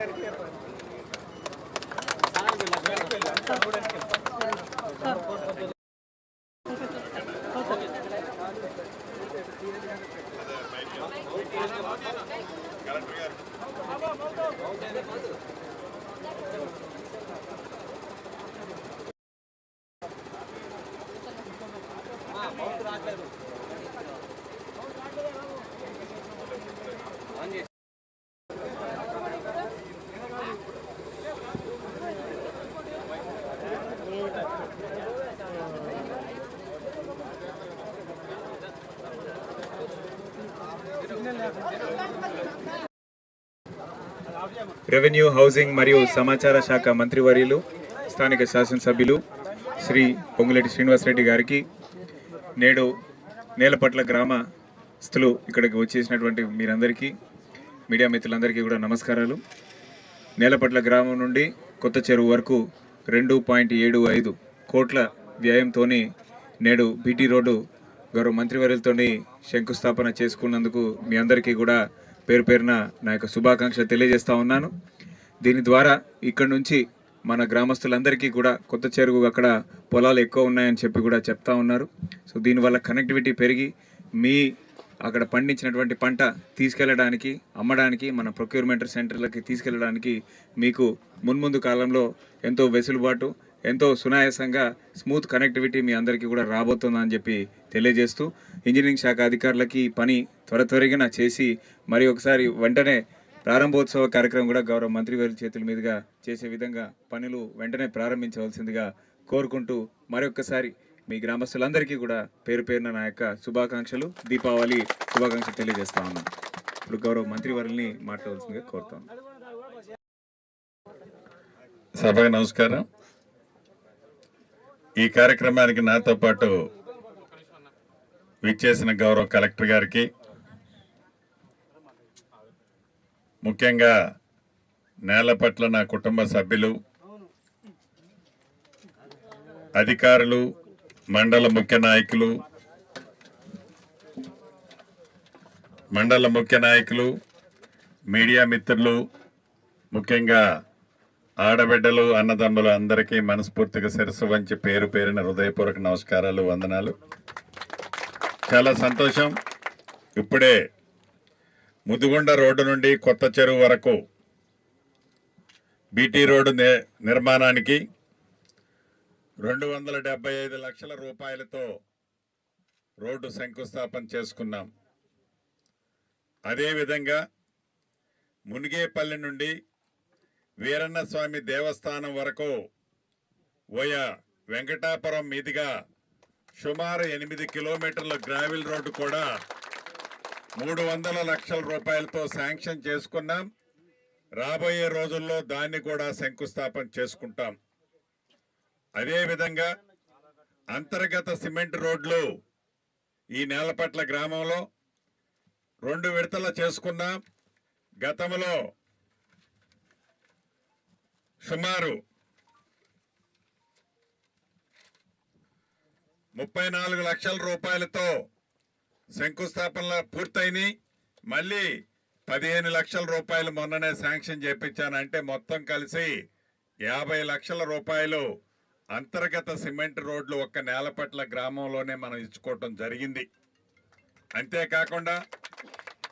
എനിക്ക് Gracias. Revenue housing మరియు సమాచార శాఖ మంత్రివర్యులు స్థానిక శాసనసభ్యులు శ్రీ పొంగులేటి శ్రీనివాసరెడ్డి గారికి నేడు నేలపట్ల గ్రామస్తులు ఇక్కడికి వచ్చేసినటువంటి మీరందరికీ మీడియా మిత్రులందరికీ కూడా నమస్కారాలు. నేలపట్ల గ్రామం నుండి కొత్త చెరువు వరకు రెండు పాయింట్ ఏడు ఐదు కోట్ల వ్యయంతో నేడు బీటీ రోడ్డు గౌరవ మంత్రివర్యులతోని శంకుస్థాపన చేసుకున్నందుకు మీ అందరికీ కూడా పేరు పేరున నా యొక్క శుభాకాంక్షలు తెలియజేస్తూ ఉన్నాను. దీని ద్వారా ఇక్కడ నుంచి మన గ్రామస్తులందరికీ కూడా కొత్త చెరువు అక్కడ పొలాలు ఎక్కువ ఉన్నాయని చెప్పి కూడా చెప్తా ఉన్నారు. సో దీనివల్ల కనెక్టివిటీ పెరిగి మీ అక్కడ పండించినటువంటి పంట తీసుకెళ్ళడానికి అమ్మడానికి మన ప్రొక్యూర్మెంట్ సెంటర్లకి తీసుకెళ్ళడానికి మీకు మున్ముందు కాలంలో ఎంతో వెసులుబాటు ఎంతో సునాయాసంగా స్మూత్ కనెక్టివిటీ మీ అందరికీ కూడా రాబోతుందని చెప్పి తెలియజేస్తూ ఇంజనీరింగ్ శాఖ అధికారులకి పని త్వర త్వరగా చేసి మరి ఒకసారి వెంటనే ప్రారంభోత్సవ కార్యక్రమం కూడా గౌరవ మంత్రి వారి చేతుల మీదుగా చేసే విధంగా పనులు వెంటనే ప్రారంభించవలసిందిగా కోరుకుంటూ మరొకసారి మీ గ్రామస్తులందరికీ కూడా పేరు పేరున నా యొక్క శుభాకాంక్షలు దీపావళి శుభాకాంక్షలు తెలియజేస్తా ఉన్నాను ఇప్పుడు గౌరవ మంత్రి వారిని మాట్లాడవలసిందిగా కోరుతాను సభకు నమస్కారం. ఈ కార్యక్రమానికి నాతో పాటు విచ్చేసిన గౌరవ కలెక్టర్ గారికి ముఖ్యంగా నేల పట్ల నా కుటుంబ సభ్యులు అధికారులు మండల ముఖ్య నాయకులు మండల ముఖ్య నాయకులు మీడియా మిత్రులు ముఖ్యంగా ఆడబిడ్డలు అన్నదమ్ములు అందరికీ మనస్ఫూర్తిగా శిరస్సు వంచి పేరు పేరిన హృదయపూర్వక నమస్కారాలు వందనాలు. చాలా సంతోషం. ఇప్పుడే ముదుగుండ రోడ్డు నుండి కొత్త చెరువు వరకు బీటీ రోడ్డు నిర్మాణానికి రెండు వందల డెబ్బై ఐదు లక్షల రూపాయలతో రోడ్డు శంకుస్థాపన చేసుకున్నాం. అదేవిధంగా మునిగేపల్లి నుండి వీరన్న స్వామి దేవస్థానం వరకు ఓయా వెంకటాపురం మీదుగా సుమారు ఎనిమిది కిలోమీటర్ల గ్రావిల్ రోడ్డు కూడా మూడు వందల లక్షల రూపాయలతో శాంక్షన్ చేసుకున్నాం. రాబోయే రోజుల్లో దాన్ని కూడా శంకుస్థాపన చేసుకుంటాం. అదేవిధంగా అంతర్గత సిమెంట్ రోడ్లు ఈ నేలపట్ల గ్రామంలో రెండు విడతల చేసుకున్నాం. గతంలో సుమారు ముప్పై నాలుగు లక్షల రూపాయలతో శంకుస్థాపనలు పూర్తయినాయి. మళ్ళీ పదిహేను లక్షల రూపాయలు మొన్ననే శాంక్షన్ చేపించాను. అంటే మొత్తం కలిసి యాభై లక్షల రూపాయలు అంతర్గత సిమెంట్ రోడ్లు ఒక్క నేలపట్ల గ్రామంలోనే మనం ఇచ్చుకోవటం జరిగింది. అంతేకాకుండా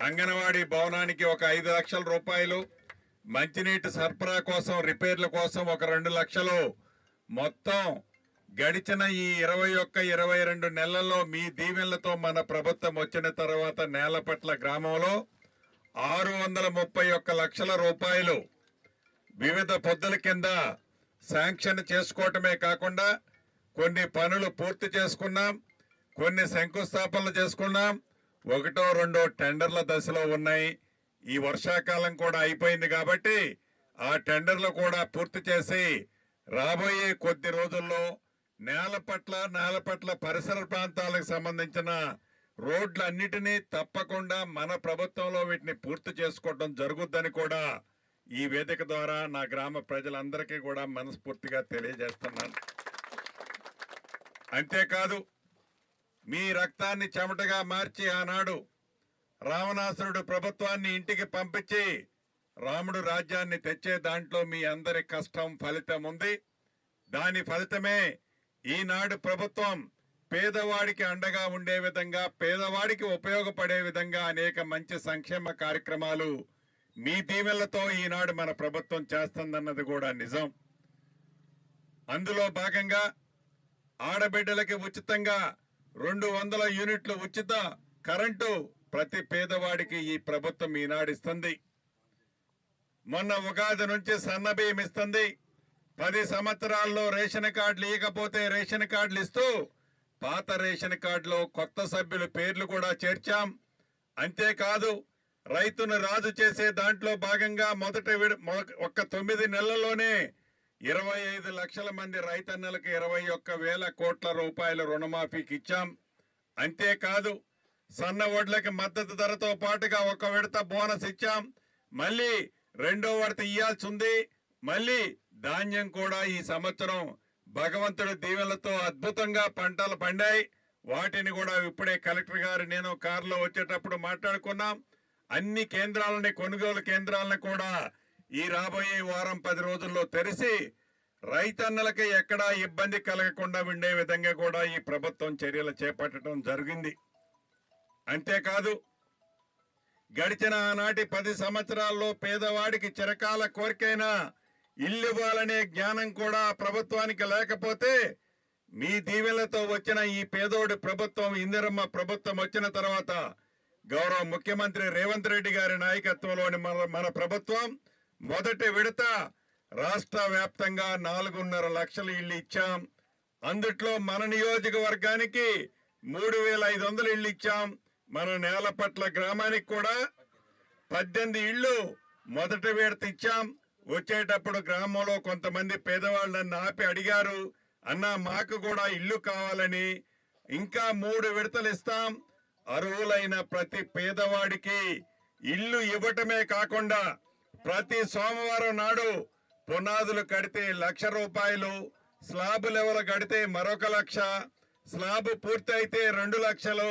అంగన్వాడీ భవనానికి ఒక ఐదు లక్షల రూపాయలు మంచినీటి సరఫరా కోసం రిపేర్ల కోసం ఒక రెండు లక్షలు. మొత్తం గడిచిన ఈ ఇరవై ఒక్క ఇరవై రెండు నెలల్లో మీ దీవెనలతో మన ప్రభుత్వం వచ్చిన తర్వాత నేలపట్ల గ్రామంలో ఆరు వందల ముప్పై ఒక్క లక్షల రూపాయలు వివిధ పొద్దుల కింద శాంక్షన్ చేసుకోవటమే కాకుండా కొన్ని పనులు పూర్తి చేసుకున్నాం కొన్ని శంకుస్థాపనలు చేసుకున్నాం. ఒకటో రెండో టెండర్ల దశలో ఉన్నాయి. ఈ వర్షాకాలం కూడా అయిపోయింది కాబట్టి ఆ టెండర్లు కూడా పూర్తి చేసి రాబోయే కొద్ది రోజుల్లో నేలపట్ల నేలపట్ల పరిసర ప్రాంతాలకు సంబంధించిన రోడ్లన్నిటినీ తప్పకుండా మన ప్రభుత్వంలో వీటిని పూర్తి చేసుకోవడం జరుగుద్దని కూడా ఈ వేదిక ద్వారా నా గ్రామ ప్రజలందరికీ కూడా మనస్ఫూర్తిగా తెలియజేస్తున్నాను. అంతేకాదు మీ రక్తాన్ని చెమటగా మార్చి ఆనాడు రావణాసురుడు ప్రభుత్వాన్ని ఇంటికి పంపించి రాముడు రాజ్యాన్ని తెచ్చే దాంట్లో మీ అందరి కష్టం ఫలితం ఉంది. దాని ఫలితమే ఈనాడు ప్రభుత్వం పేదవాడికి అండగా ఉండే విధంగా పేదవాడికి ఉపయోగపడే విధంగా అనేక మంచి సంక్షేమ కార్యక్రమాలు మీ దీవెలతో ఈనాడు మన ప్రభుత్వం చేస్తుందన్నది కూడా నిజం. అందులో భాగంగా ఆడబిడ్డలకి ఉచితంగా రెండు వందల యూనిట్లు ఉచిత కరెంటు ప్రతి పేదవాడికి ఈ ప్రభుత్వం ఈనాడిస్తుంది. మొన్న ఉగాది నుంచి సన్నబియ్యం ఇస్తుంది. పది సంవత్సరాల్లో రేషన్ కార్డులు ఇవ్వకపోతే రేషన్ కార్డులు ఇస్తూ పాత రేషన్ కార్డులో కొత్త సభ్యుల పేర్లు కూడా చేర్చాం. అంతేకాదు రైతును రాజు చేసే దాంట్లో భాగంగా మొదట మొ- ఒక్క తొమ్మిది నెలల్లోనే ఇరవై ఐదు లక్షల మంది రైతన్నలకు ఇరవై ఒక్క వేల కోట్ల రూపాయల రుణమాఫీకి ఇచ్చాం అంతేకాదు సన్న వడ్లకి మద్దతు ధరతో పాటుగా ఒక విడత బోనస్ ఇచ్చాం. మళ్ళీ రెండో విడత ఇయ్యాల్సి ఉంది మళ్ళీ ధాన్యం కూడా ఈ సంవత్సరం భగవంతుడి దీవెలతో అద్భుతంగా పంటలు పండాయి. వాటిని కూడా ఇప్పుడే కలెక్టర్ గారు నేను కారులో వచ్చేటప్పుడు మాట్లాడుకున్నాం. అన్ని కేంద్రాలని కొనుగోలు కేంద్రాలను కూడా ఈ రాబోయే వారం పది రోజుల్లో తెరిచి రైతన్నలకి ఎక్కడా ఇబ్బంది కలగకుండా ఉండే విధంగా కూడా ఈ ప్రభుత్వం చర్యలు చేపట్టడం జరిగింది. అంతేకాదు గడిచిన ఆనాటి పది సంవత్సరాల్లో పేదవాడికి చిరకాల కోరికైనా ఇల్లు ఇవ్వాలనే జ్ఞానం కూడా ప్రభుత్వానికి లేకపోతే మీ దీవెలతో వచ్చిన ఈ పేదోడి ప్రభుత్వం ఇందిరమ్మ ప్రభుత్వం వచ్చిన తర్వాత గౌరవ ముఖ్యమంత్రి రేవంత్ రెడ్డి గారి నాయకత్వంలోని మన మన ప్రభుత్వం మొదటి విడత రాష్ట్ర వ్యాప్తంగా నాలుగున్నర లక్షల ఇళ్ళు ఇచ్చాం. అందుట్లో మన నియోజకవర్గానికి మూడు వేల ఐదు వందలు ఇళ్ళు ఇచ్చాం. మన నేలపట్ల గ్రామానికి కూడా పద్దెనిమిది ఇళ్ళు మొదటి విడత ఇచ్చాం. వచ్చేటప్పుడు గ్రామంలో కొంతమంది పేదవాళ్ళు నన్ను ఆపి అడిగారు అన్న మాకు కూడా ఇల్లు కావాలని ఇంకా మూడు విడతలు ఇస్తాం. అర్హులైన ప్రతి పేదవాడికి ఇల్లు ఇవ్వటమే కాకుండా ప్రతి సోమవారం నాడు పునాదులు కడితే లక్ష రూపాయలు స్లాబ్ లెవెల్ కడితే మరొక లక్ష స్లాబ్ పూర్తయితే రెండు లక్షలు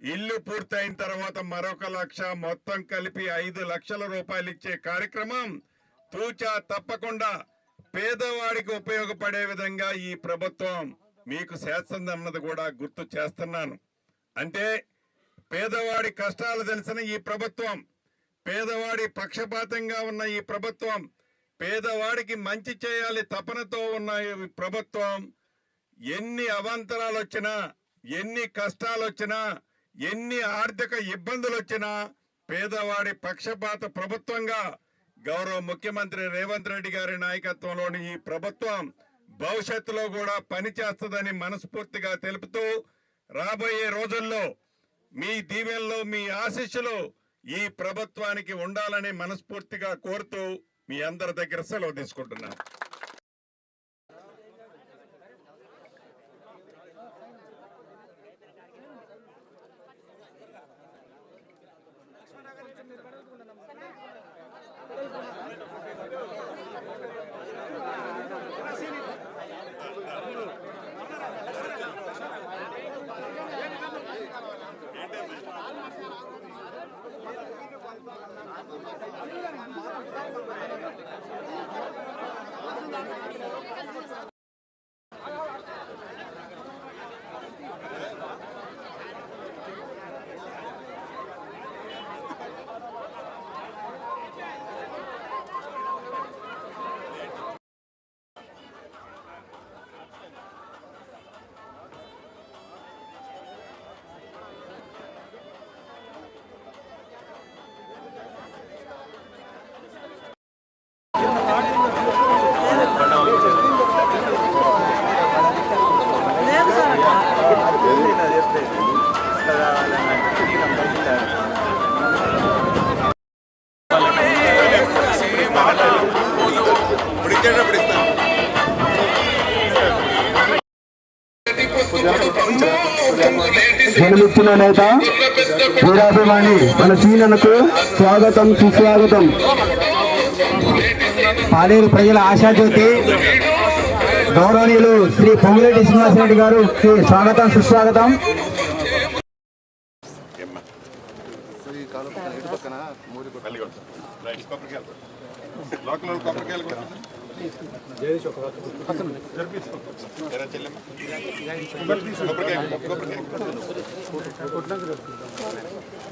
ఇల్లు పూర్తయిన తర్వాత మరొక లక్ష మొత్తం కలిపి ఐదు లక్షల రూపాయలు ఇచ్చే కార్యక్రమం తూచా తప్పకుండా పేదవాడికి ఉపయోగపడే విధంగా ఈ ప్రభుత్వం మీకు చేస్తుందన్నది కూడా గుర్తు చేస్తున్నాను. అంటే పేదవాడి కష్టాలు తెలిసిన ఈ ప్రభుత్వం పేదవాడి పక్షపాతంగా ఉన్న ఈ ప్రభుత్వం పేదవాడికి మంచి చేయాలి తపనతో ఉన్న ఈ ప్రభుత్వం ఎన్ని అవాంతరాలు వచ్చినా ఎన్ని కష్టాలు వచ్చినా ఎన్ని ఆర్థిక ఇబ్బందులు వచ్చినా పేదవాడి పక్షపాత ప్రభుత్వంగా గౌరవ ముఖ్యమంత్రి రేవంత్ రెడ్డి గారి నాయకత్వంలోని ఈ ప్రభుత్వం భవిష్యత్తులో కూడా పనిచేస్తుందని మనస్ఫూర్తిగా తెలుపుతూ రాబోయే రోజుల్లో మీ దీవెనలో మీ ఆశీస్సులు ఈ ప్రభుత్వానికి ఉండాలని మనస్ఫూర్తిగా కోరుతూ మీ అందరి దగ్గర సెలవు తీసుకుంటున్నాను. ప్రజాభిమాని మన సీనకు స్వాగతం సుస్వాగతం. పాలేరు ప్రజల ఆశాజ్యోతి గౌరవనీయులు శ్రీ పొంగులేటి శ్రీనివాసరెడ్డి గారు స్వాగతం సుస్వాగతం. లోకల్ కొబ్బరికాయలు కూడా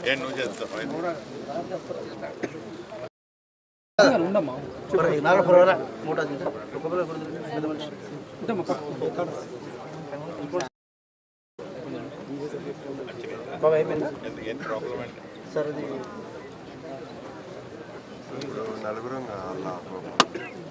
ఏం నువ్వు చేస్తావు ఏం ప్రాబ్లం అండి ఎవరయ్యా? ఆ? ఓకేనా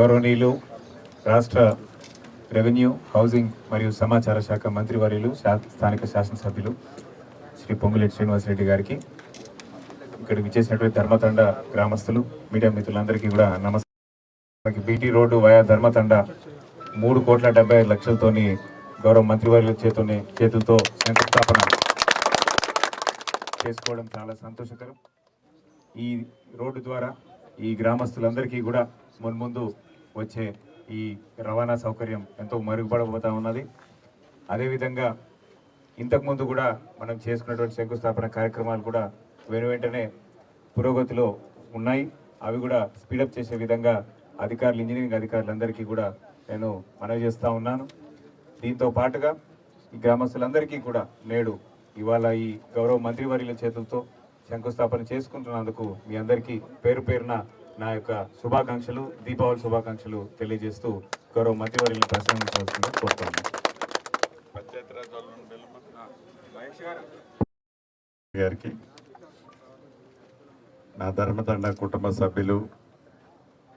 గౌరవనీయులు రాష్ట్ర రెవెన్యూ హౌసింగ్ మరియు సమాచార శాఖ మంత్రివర్యులు శా- స్థానిక శాసనసభ్యులు శ్రీ పొంగులేటి శ్రీనివాసరెడ్డి గారికి ఇక్కడికి విచ్చేసినటువంటి ధర్మతండ గ్రామస్తులు మీడియా మిత్రులందరికీ కూడా నమస్కారం. బీటీ రోడ్డు వయా ధర్మతండ మూడు కోట్ల డెబ్బై ఐదు లక్షలతోని గౌరవ మంత్రివర్యుల చేతుని చేతులతో శంకుస్థాపన చేసుకోవడం చాలా సంతోషకరం. ఈ రోడ్డు ద్వారా ఈ గ్రామస్తులందరికీ కూడా మున్ముందు వచ్చే ఈ రవాణా సౌకర్యం ఎంతో మరుగుపడబోతా ఉన్నది. అదేవిధంగా ఇంతకుముందు కూడా మనం చేసుకున్నటువంటి శంకుస్థాపన కార్యక్రమాలు కూడా వెను వెంటనే పురోగతిలో ఉన్నాయి. అవి కూడా స్పీడప్ చేసే విధంగా అధికారులు ఇంజనీరింగ్ అధికారులందరికీ కూడా నేను మనవి చేస్తూ ఉన్నాను. దీంతో పాటుగా ఈ గ్రామస్తులందరికీ కూడా నేడు ఇవాళ ఈ గౌరవ మంత్రివర్యుల చేతులతో శంకుస్థాపన చేసుకుంటున్నందుకు మీ అందరికీ పేరు పేరున నా యొక్క శుభాకాంక్షలు దీపావళి శుభాకాంక్షలు తెలియజేస్తూ గౌరవ మంత్రివర్యులను ప్రసంగించవలసిందిగా కోరుతాను గారికి నా ధర్మతండ కుటుంబ సభ్యులు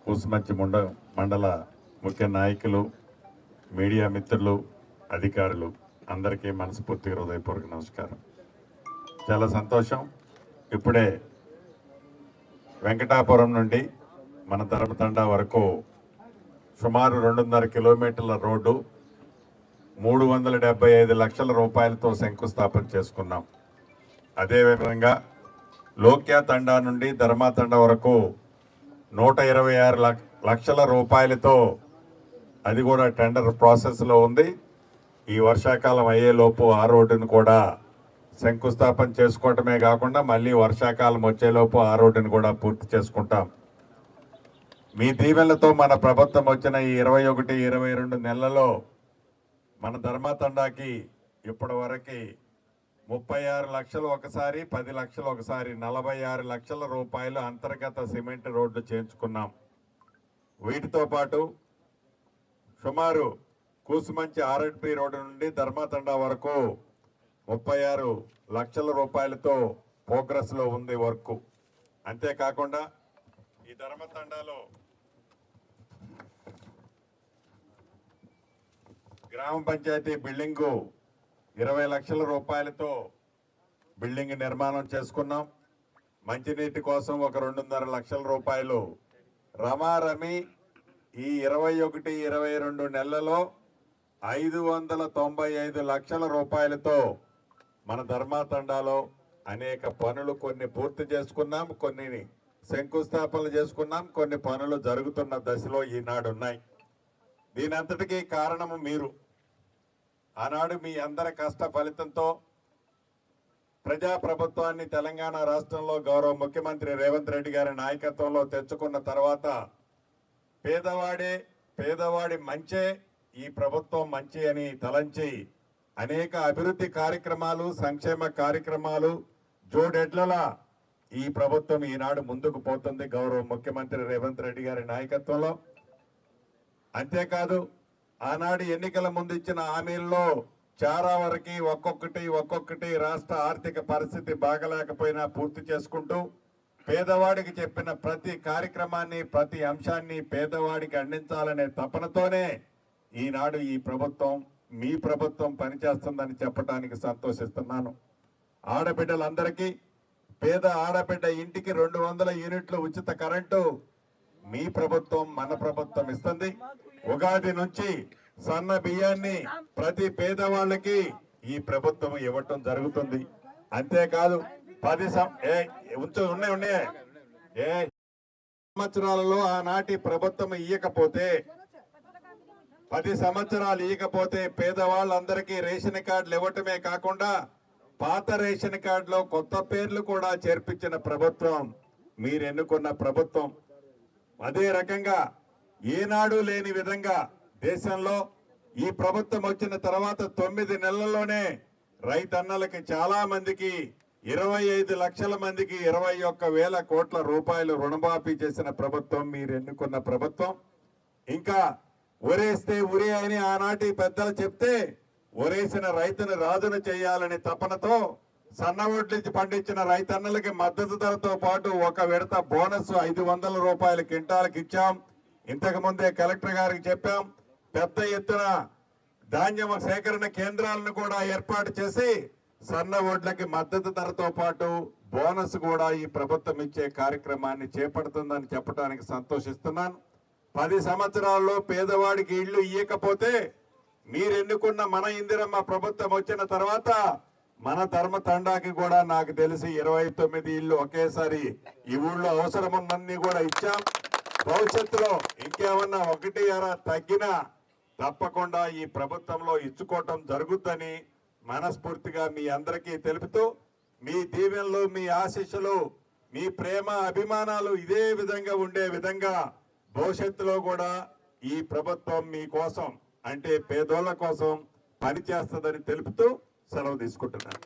కూసుమంచి ముండ మండల ముఖ్య నాయకులు మీడియా మిత్రులు అధికారులు అందరికీ మనస్ఫూర్తిగా హృదయపూర్వక నమస్కారం. చాలా సంతోషం. ఇప్పుడే వెంకటాపురం నుండి మన ధర్మతండ వరకు సుమారు రెండున్నర కిలోమీటర్ల రోడ్డు మూడు వందల డెబ్బై ఐదు లక్షల రూపాయలతో శంకుస్థాపన చేసుకున్నాం. అదేవిధంగా లోక్యా తండా నుండి ధర్మాతండ వరకు నూట ఇరవై ఆరు లక్షల రూపాయలతో అది కూడా టెండర్ ప్రాసెస్లో ఉంది. ఈ వర్షాకాలం అయ్యేలోపు ఆ రోడ్డును కూడా శంకుస్థాపన చేసుకోవటమే కాకుండా మళ్ళీ వర్షాకాలం వచ్చేలోపు ఆ రోడ్డును కూడా పూర్తి చేసుకుంటాం. మీ దీవెనలతో మన ప్రభుత్వం వచ్చిన ఈ ఇరవై ఒకటి ఇరవై రెండు నెలలలో మన ధర్మతండాకి ఇప్పటి వరకు ముప్పై ఆరు లక్షలు ఒకసారి పది లక్షలు ఒకసారి నలభై ఆరు లక్షల రూపాయలు అంతర్గత సిమెంట్ రోడ్లు చేయించుకున్నాం. వీటితో పాటు సుమారు కూసుమంచి ఆర్ఎడ్పి రోడ్డు నుండి ధర్మతండా వరకు ముప్పై ఆరు లక్షల రూపాయలతో ప్రోగ్రెస్లో ఉంది వర్క్. అంతేకాకుండా ఈ ధర్మతండాలో గ్రామ పంచాయతీ బిల్డింగు ఇరవై లక్షల రూపాయలతో బిల్డింగ్ నిర్మాణం చేసుకున్నాం. మంచినీటి కోసం ఒక రెండున్నర లక్షల రూపాయలు. రమారమి ఈ ఇరవై ఒకటి ఇరవై రెండు నెలలలో ఐదు వందల తొంభై ఐదు లక్షల రూపాయలతో మన ధర్మాతండాలో అనేక పనులు కొన్ని పూర్తి చేసుకున్నాం కొన్ని శంకుస్థాపనలు చేసుకున్నాం కొన్ని పనులు జరుగుతున్న దశలో ఈనాడు ఉన్నాయి దీని అంతటికీ కారణము మీరు. ఆనాడు మీ అందరి కష్ట ఫలితంతో ప్రజా ప్రభుత్వాన్ని తెలంగాణ రాష్ట్రంలో గౌరవ ముఖ్యమంత్రి రేవంత్ రెడ్డి గారి నాయకత్వంలో తెచ్చుకున్న తర్వాత పేదవాడే పేదవాడి మంచే ఈ ప్రభుత్వం మంచి అని తలంచి అనేక అభివృద్ధి కార్యక్రమాలు సంక్షేమ కార్యక్రమాలు జోడెడ్లలా ఈ ప్రభుత్వం ఈనాడు ముందుకు పోతుంది. గౌరవ ముఖ్యమంత్రి రేవంత్ రెడ్డి గారి నాయకత్వంలో. అంతేకాదు ఆనాడు ఎన్నికల ముందు ఇచ్చిన హామీల్లో చాలా వరకు ఒక్కొక్కటి ఒక్కొక్కటి రాష్ట్ర ఆర్థిక పరిస్థితి బాగలేకపోయినా పూర్తి చేసుకుంటూ పేదవాడికి చెప్పిన ప్రతి కార్యక్రమాన్ని ప్రతి అంశాన్ని పేదవాడికి అందించాలనే తపనతోనే ఈనాడు ఈ ప్రభుత్వం మీ ప్రభుత్వం పనిచేస్తుందని చెప్పడానికి సంతోషిస్తున్నాను. ఆడబిడ్డలందరికీ పేద ఆడబిడ్డ ఇంటికి రెండు వందల యూనిట్లు ఉచిత కరెంటు మీ ప్రభుత్వం మన ప్రభుత్వం ఇస్తుంది. ఉగాది నుంచి సన్న బియ్యాన్ని ప్రతి పేదవాళ్ళకి ఈ ప్రభుత్వం ఇవ్వటం జరుగుతుంది. అంతేకాదు పది సం- ఏ ఉంచు ఉన్నాయి ఉన్నాయి. ఏ సంవత్సరాలలో ఆనాటి ప్రభుత్వం ఇయ్యకపోతే పది సంవత్సరాలు ఇవ్వకపోతే పేదవాళ్ళందరికీ రేషన్ కార్డులు ఇవ్వటమే కాకుండా పాత రేషన్ కార్డులో కొత్త పేర్లు కూడా చేర్పించిన ప్రభుత్వం. మీరు ఎన్నుకున్న ప్రభుత్వం. అదే రకంగా ఏనాడు లేని విధంగా దేశంలో ఈ ప్రభుత్వం వచ్చిన తర్వాత తొమ్మిది నెలల్లోనే రైతన్నలకి చాలా మందికి ఇరవై ఐదు లక్షల మందికి ఇరవై ఒక్క వేల కోట్ల రూపాయలు రుణమాఫీ చేసిన ప్రభుత్వం మీరు ఎన్నుకున్న ప్రభుత్వం. ఇంకా ఒరేస్తే ఉరి అని ఆనాటి పెద్దలు చెప్తే ఒరేసిన రైతును రాజును చేయాలని తపనతో సన్నవడ్లించి పండించిన రైతన్నలకి మద్దతు ధరతో పాటు ఒక విడత బోనస్ ఐదు వందల రూపాయల క్వింటాలకు ఇచ్చాం. ఇంతకు ముందే కలెక్టర్ గారికి చెప్పాం. పెద్ద ఎత్తున ధాన్యం సేకరణ కేంద్రాలను కూడా ఏర్పాటు చేసి సన్న ఓట్లకి మద్దతు ధరతో పాటు బోనస్ కూడా ఈ ప్రభుత్వం ఇచ్చే కార్యక్రమాన్ని చేపడుతుందని చెప్పడానికి సంతోషిస్తున్నాను. పది సంవత్సరాల్లో పేదవాడికి ఇల్లు ఇయ్యకపోతే మీరెన్నుకున్న మన ఇందిరమ్మ ప్రభుత్వం వచ్చిన తర్వాత మన ధర్మ తండాకి కూడా నాకు తెలిసి ఇరవై తొమ్మిది ఇల్లు ఒకేసారి ఈ ఊళ్ళో అవసరం ఉన్నన్ని కూడా ఇచ్చాం. భవిష్యత్తులో ఇంకేమన్నా ఒకటి అర తగ్గినా తప్పకుండా ఈ ప్రభుత్వంలో ఇచ్చుకోవటం జరుగుద్దని మనస్ఫూర్తిగా మీ అందరికీ తెలుపుతూ మీ దీవెనలు మీ ఆశీస్సులు మీ ప్రేమ అభిమానాలు ఇదే విధంగా ఉండే విధంగా భవిష్యత్తులో కూడా ఈ ప్రభుత్వం మీ కోసం అంటే పేదోళ్ళ కోసం పనిచేస్తుందని తెలుపుతూ సెలవు తీసుకుంటున్నాను.